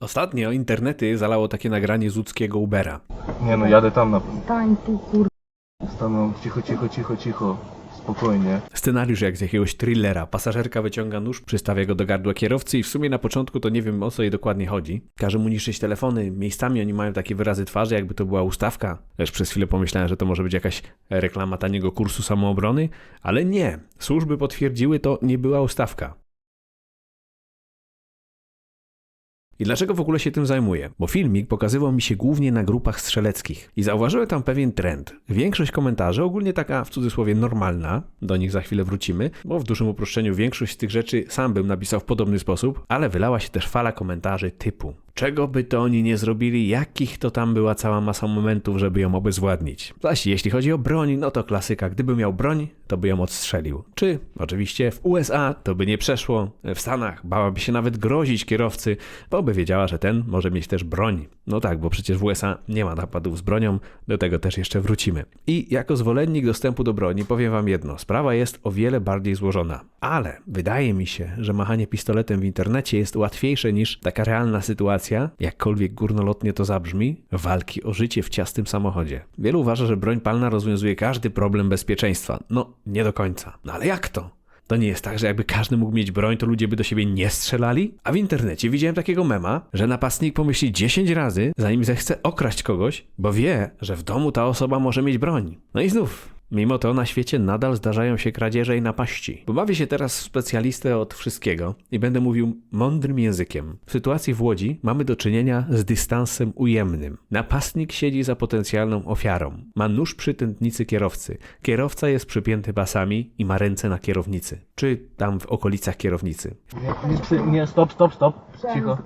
Ostatnio internety zalało takie nagranie z łódzkiego Ubera. Nie no, jadę tam na... Stań tu kur... Stanę cicho, cicho, cicho, cicho. Spokojnie. Scenariusz jak z jakiegoś thrillera. Pasażerka wyciąga nóż, przystawia go do gardła kierowcy i w sumie na początku to nie wiem o co jej dokładnie chodzi. Każe mu niszczyć telefony. Miejscami oni mają takie wyrazy twarzy, jakby to była ustawka. Lecz przez chwilę pomyślałem, że to może być jakaś reklama taniego kursu samoobrony, ale nie. Służby potwierdziły to nie była ustawka. I dlaczego w ogóle się tym zajmuję? Bo filmik pokazywał mi się głównie na grupach strzeleckich i zauważyłem tam pewien trend. Większość komentarzy, ogólnie taka w cudzysłowie normalna, do nich za chwilę wrócimy, bo w dużym uproszczeniu większość z tych rzeczy sam bym napisał w podobny sposób, ale wylała się też fala komentarzy typu Czego by to oni nie zrobili, jakich to tam była cała masa momentów, żeby ją obezwładnić. Zaś jeśli chodzi o broń, no to klasyka, gdyby miał broń, to by ją odstrzelił. Czy oczywiście w USA to by nie przeszło, w Stanach bałaby się nawet grozić kierowcy, bo by wiedziała, że ten może mieć też broń. No tak, bo przecież w USA nie ma napadów z bronią, do tego też jeszcze wrócimy. I jako zwolennik dostępu do broni powiem wam jedno, sprawa jest o wiele bardziej złożona. Ale wydaje mi się, że machanie pistoletem w internecie jest łatwiejsze niż taka realna sytuacja, jakkolwiek górnolotnie to zabrzmi, walki o życie w ciasnym samochodzie. Wielu uważa, że broń palna rozwiązuje każdy problem bezpieczeństwa. No, nie do końca. No ale jak to? To nie jest tak, że jakby każdy mógł mieć broń, to ludzie by do siebie nie strzelali? A w internecie widziałem takiego mema, że napastnik pomyśli 10 razy, zanim zechce okraść kogoś, bo wie, że w domu ta osoba może mieć broń. No i znów, Mimo to na świecie nadal zdarzają się kradzieże i napaści. Pobawię się teraz w specjalistę od wszystkiego i będę mówił mądrym językiem. W sytuacji w Łodzi mamy do czynienia z dystansem ujemnym. Napastnik siedzi za potencjalną ofiarą. Ma nóż przy tętnicy kierowcy. Kierowca jest przypięty pasami i ma ręce na kierownicy. Czy tam w okolicach kierownicy. Nie, nie, nie, stop, stop, stop. Cicho.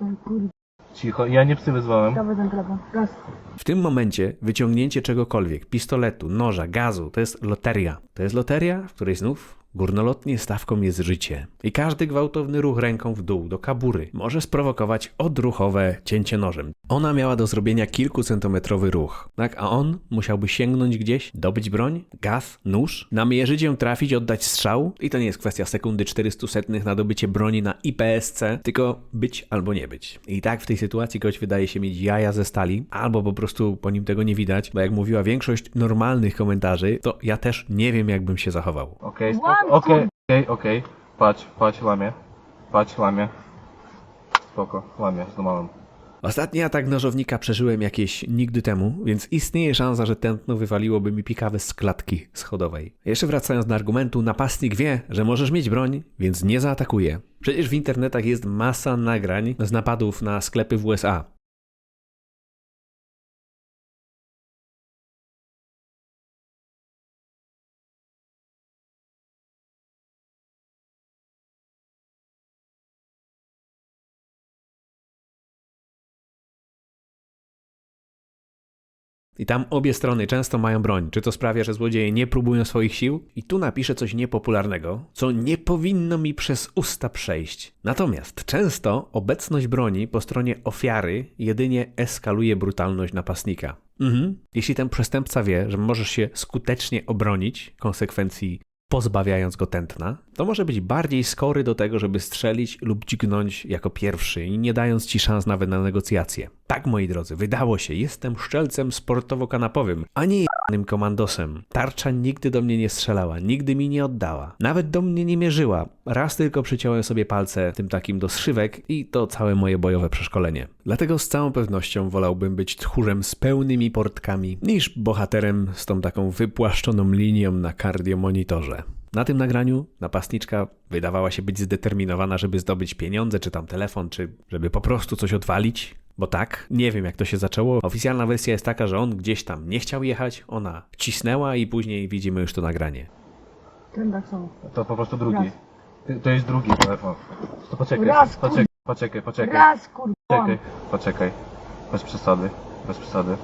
Cicho. Ja nie psy wyzwałem. Dawaj ten telefon. Raz. W tym momencie wyciągnięcie czegokolwiek, pistoletu, noża, gazu, to jest loteria. To jest loteria, w której znów górnolotnie stawką jest życie. I każdy gwałtowny ruch ręką w dół do kabury może sprowokować odruchowe cięcie nożem. Ona miała do zrobienia kilkucentymetrowy ruch, tak? A on musiałby sięgnąć gdzieś, dobyć broń, gaz, nóż, namierzyć ją, trafić, oddać strzał. I to nie jest kwestia sekundy 400 setnych na dobycie broni na IPSC, tylko być albo nie być. I tak w tej sytuacji gość wydaje się mieć jaja ze stali, albo po prostu po nim tego nie widać, bo jak mówiła większość normalnych komentarzy, to ja też nie wiem, jakbym się zachował. Okej, Łam, spoko, okej, okej, okej. Patrz, patrz, łamie. Patrz, łamie. Spoko, łamie, złamałem. Ostatni atak nożownika przeżyłem jakieś nigdy temu, więc istnieje szansa, że tętno wywaliłoby mi pikawę z klatki schodowej. Jeszcze wracając do argumentu, napastnik wie, że możesz mieć broń, więc nie zaatakuje. Przecież w internetach jest masa nagrań z napadów na sklepy w USA. I tam obie strony często mają broń. Czy to sprawia, że złodzieje nie próbują swoich sił? I tu napiszę coś niepopularnego, co nie powinno mi przez usta przejść. Natomiast często obecność broni po stronie ofiary jedynie eskaluje brutalność napastnika. Mhm. Jeśli ten przestępca wie, że możesz się skutecznie obronić konsekwencji pozbawiając go tętna, to może być bardziej skory do tego, żeby strzelić lub dźgnąć jako pierwszy i nie dając ci szans nawet na negocjacje. Tak, moi drodzy, wydało się, jestem szczelcem sportowo-kanapowym, a nie jednym komandosem. Tarcza nigdy do mnie nie strzelała, nigdy mi nie oddała, nawet do mnie nie mierzyła. Raz tylko przyciąłem sobie palce tym takim do szywek i to całe moje bojowe przeszkolenie. Dlatego z całą pewnością wolałbym być tchórzem z pełnymi portkami, niż bohaterem z tą taką wypłaszczoną linią na kardiomonitorze. Na tym nagraniu napastniczka wydawała się być zdeterminowana, żeby zdobyć pieniądze, czy tam telefon, czy żeby po prostu coś odwalić. Bo tak, nie wiem jak to się zaczęło. Oficjalna wersja jest taka, że on gdzieś tam nie chciał jechać, ona cisnęła i później widzimy już to nagranie. Ten tak samo. To po prostu drugi. Raz. Ty- To jest drugi telefon. To poczekaj, Raz, kur- poczekaj, poczekaj, poczekaj. Raz, kur... Poczekaj, poczekaj. Bez przesady, bez przesady.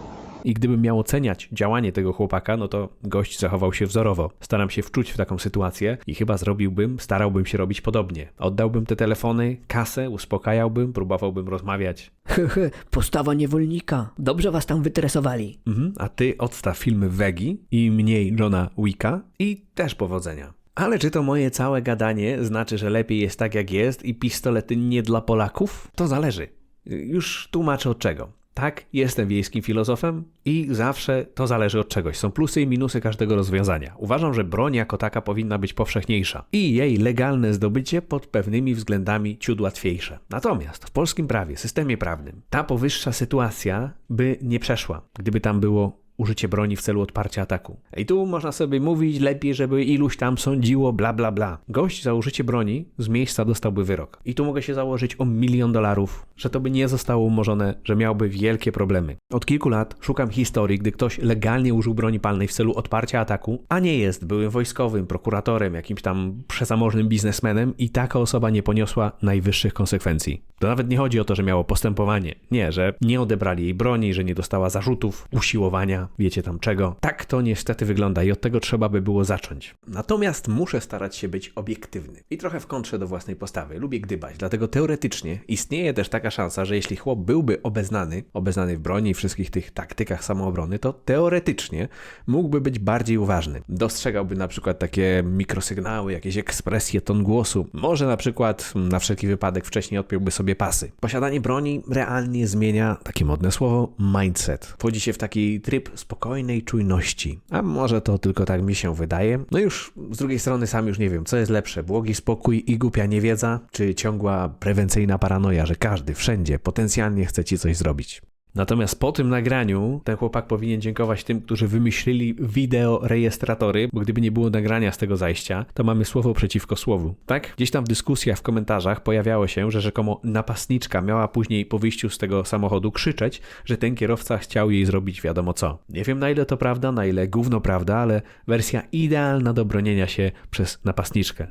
I gdybym miał oceniać działanie tego chłopaka, no to gość zachował się wzorowo. Staram się wczuć w taką sytuację i chyba zrobiłbym, starałbym się robić podobnie. Oddałbym te telefony, kasę, uspokajałbym, próbowałbym rozmawiać. Hehe, postawa niewolnika. Dobrze was tam wytresowali. Mhm, a ty odstaw filmy Wegi i mniej Johna Wicka i też powodzenia. Ale czy to moje całe gadanie znaczy, że lepiej jest tak jak jest i pistolety nie dla Polaków? To zależy. Już tłumaczę od czego. Tak, jestem wiejskim filozofem i zawsze to zależy od czegoś. Są plusy i minusy każdego rozwiązania. Uważam, że broń jako taka powinna być powszechniejsza i jej legalne zdobycie pod pewnymi względami ciut łatwiejsze. Natomiast w polskim prawie, systemie prawnym, ta powyższa sytuacja by nie przeszła, gdyby tam było użycie broni w celu odparcia ataku. I tu można sobie mówić lepiej, żeby iluś tam sądziło, bla bla bla. Gość za użycie broni z miejsca dostałby wyrok. I tu mogę się założyć o milion dolarów, że to by nie zostało umorzone, że miałby wielkie problemy. Od kilku lat szukam historii, gdy ktoś legalnie użył broni palnej w celu odparcia ataku, a nie jest byłym wojskowym, prokuratorem, jakimś tam przezamożnym biznesmenem i taka osoba nie poniosła najwyższych konsekwencji. To nawet nie chodzi o to, że miało postępowanie. Nie, że nie odebrali jej broni, że nie dostała zarzutów, usiłowania, wiecie tam czego. Tak to niestety wygląda i od tego trzeba by było zacząć. Natomiast muszę starać się być obiektywny i trochę w kontrze do własnej postawy. Lubię gdybać, dlatego teoretycznie istnieje też taka szansa, że jeśli chłop byłby obeznany, obeznany w broni i wszystkich tych taktykach samoobrony, to teoretycznie mógłby być bardziej uważny. Dostrzegałby na przykład takie mikrosygnały, jakieś ekspresje, ton głosu. Może na przykład na wszelki wypadek wcześniej odpiąłby sobie pasy. Posiadanie broni realnie zmienia, takie modne słowo, mindset. Wchodzi się w taki tryb spokojnej czujności. A może to tylko tak mi się wydaje? No już z drugiej strony sam już nie wiem, co jest lepsze, błogi spokój i głupia niewiedza, czy ciągła prewencyjna paranoja, że każdy wszędzie potencjalnie chce ci coś zrobić. Natomiast po tym nagraniu ten chłopak powinien dziękować tym, którzy wymyślili wideo rejestratory, bo gdyby nie było nagrania z tego zajścia, to mamy słowo przeciwko słowu. Tak? Gdzieś tam w dyskusjach w komentarzach pojawiało się, że rzekomo napastniczka miała później po wyjściu z tego samochodu krzyczeć, że ten kierowca chciał jej zrobić wiadomo co. Nie wiem na ile to prawda, na ile gówno prawda, ale wersja idealna do bronienia się przez napastniczkę.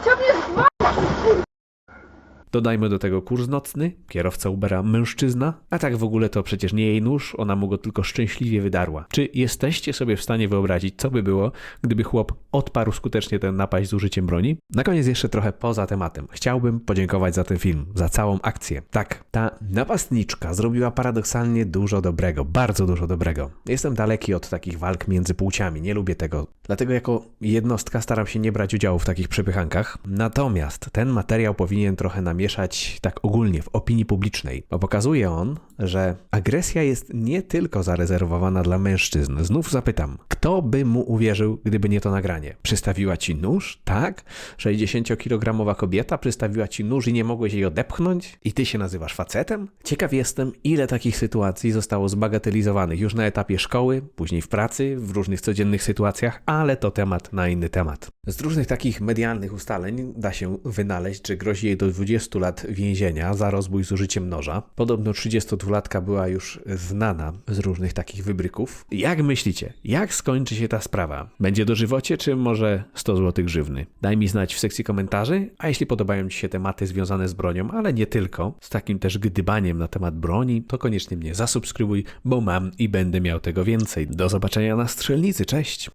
Chciał mnie zwalić! Dodajmy do tego kurs nocny, kierowca Ubera mężczyzna, a tak w ogóle to przecież nie jej nóż, ona mu go tylko szczęśliwie wydarła. Czy jesteście sobie w stanie wyobrazić, co by było, gdyby chłop odparł skutecznie ten napaść z użyciem broni? Na koniec jeszcze trochę poza tematem. Chciałbym podziękować za ten film, za całą akcję. Tak, ta napastniczka zrobiła paradoksalnie dużo dobrego, bardzo dużo dobrego. Jestem daleki od takich walk między płciami, nie lubię tego. Dlatego jako jednostka staram się nie brać udziału w takich przepychankach. Natomiast ten materiał powinien trochę namieszać tak ogólnie w opinii publicznej, bo pokazuje on, że agresja jest nie tylko zarezerwowana dla mężczyzn. Znów zapytam, kto by mu uwierzył, gdyby nie to nagranie? Przystawiła ci nóż? Tak? 60-kilogramowa kobieta przystawiła ci nóż i nie mogłeś jej odepchnąć? I ty się nazywasz facetem? Ciekaw jestem, ile takich sytuacji zostało zbagatelizowanych już na etapie szkoły, później w pracy, w różnych codziennych sytuacjach, ale to temat na inny temat. Z różnych takich medialnych ustaleń da się wynaleźć, że grozi jej do 20 lat więzienia za rozbój z użyciem noża. Podobno 32-latka była już znana z różnych takich wybryków. Jak myślicie, jak skończy się ta sprawa? Będzie dożywocie, czy może 100 zł grzywny? Daj mi znać w sekcji komentarzy, a jeśli podobają Ci się tematy związane z bronią, ale nie tylko, z takim też gdybaniem na temat broni, to koniecznie mnie zasubskrybuj, bo mam i będę miał tego więcej. Do zobaczenia na strzelnicy, cześć!